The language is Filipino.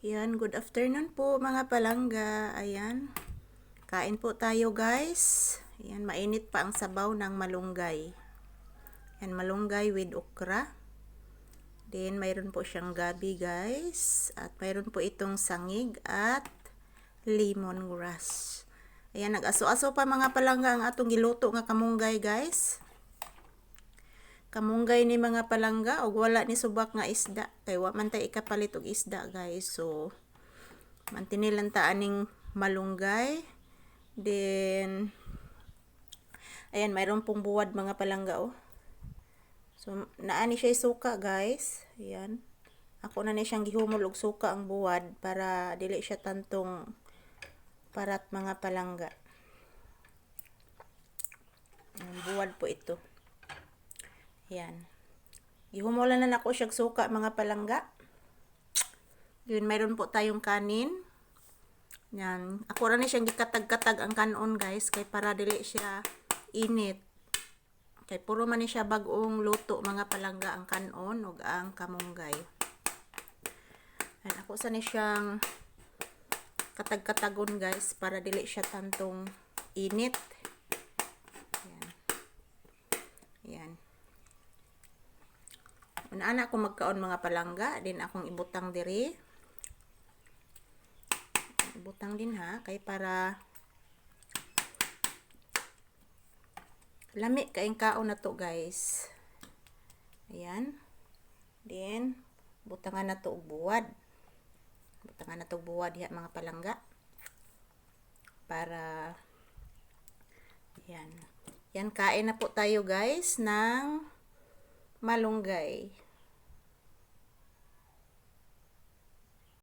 Yan, good afternoon po mga palangga. Ayan. Kain po tayo guys. Ayan, mainit pa ang sabaw ng malunggay. Yan, malunggay with okra. Then, mayroon po siyang gabi guys. At mayroon po itong sangig at lemongrass. Ayan, nag-aso-aso pa mga palangga ang atong giluto nga kamunggay guys kamunggay ni mga palangga og wala ni subak nga isda. Kay wa man tay ikapalit og isda guys. So mantinilan ta aning malunggay. Then ayan mayroon pong buwad mga palangga oh. So naani siya suka guys. Ayan. Ako na ni siyang gihumol og suka ang buwad para dili siya tantong parat mga palangga. Ayan, buwad po ito yan. Ihumulan na nako siya suka mga palangga. Yun, mayroon po tayong kanin. Yan. Ako rin siyang gikatag-katag ang kanon guys. Kay para dili siya init. Kay puro man siya bagong luto mga palangga ang kanon ug ang kamunggay. Yan. Ako sa ni siyang katag-katagon guys para dili siya tantong init. Yan. Yan. Una-ana ako magkaon mga palangga, din akong ibutang diri. Ibutang din ha, kay para lami kaing kaon na to guys. Ayan. Then, butangan na to buwad. Butangan na to buwad ya mga palangga. Para Ayan. Yan, kain na po tayo guys ng malunggay.